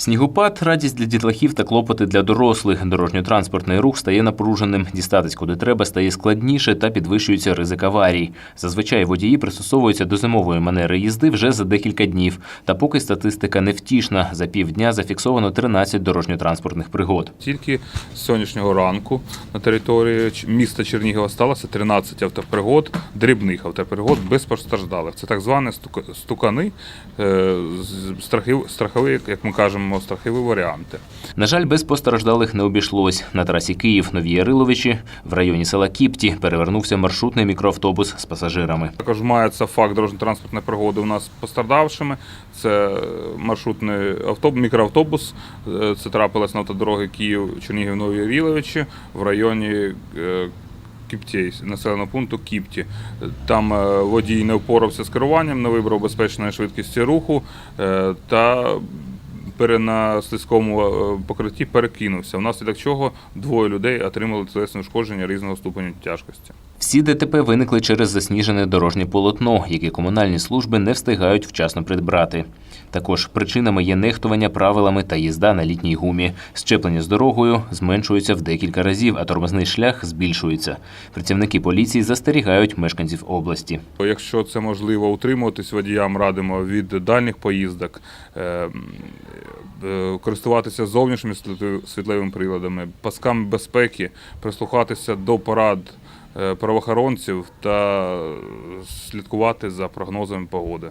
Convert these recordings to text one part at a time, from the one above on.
Снігопад радість для дітлахів та клопоти для дорослих. Дорожньо-транспортний рух стає напруженим. Дістатись куди треба стає складніше та підвищується ризик аварій. Зазвичай водії пристосовуються до зимової манери їзди вже за декілька днів. Та поки статистика невтішна. За півдня зафіксовано 13 дорожньо-транспортних пригод. Тільки з сьогоднішнього ранку на території міста Чернігова сталося 13 автопригод, дрібних автопригод без постраждалих. Це так звані стука- стукани, е, страхові, як ми кажемо, страхові варіанти. На жаль, без постраждалих не обійшлось. На трасі Київ-Нові Яриловичі в районі села Кіпті перевернувся маршрутний мікроавтобус з пасажирами. Також мається факт дорожньо-транспортної пригоди у нас з пострадавшими. Це маршрутний автобус, мікроавтобус. Е, Це трапилось на автодороги Київ Чернігів Нові Віловичі в районі е, Кіптєй, населеного пункту Кіпті. Там е, водій не впорався з керуванням, не вибрав безпечної швидкості руху та на слизькому е, покритті перекинувся. Внаслідок чого двоє людей отримали тілесне ушкодження різного ступеню тяжкості. Всі ДТП виникли через засніжене дорожнє полотно, яке комунальні служби не встигають вчасно придбати. Також причинами є нехтування правилами та їзда на літній гумі. Щеплення з дорогою зменшується в декілька разів, а тормозний шлях збільшується. Працівники поліції застерігають мешканців області. Якщо це можливо утримуватись, водіям радимо від дальніх поїздок, е, користуватися зовнішніми світло- світловими приладами, пасками безпеки, прислухатися до порад е, правоохоронців та слідкувати за прогнозами погоди.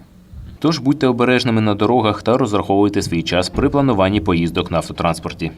Тож будьте обережними на дорогах та розраховуйте свій час при плануванні поїздок на автотранспорті.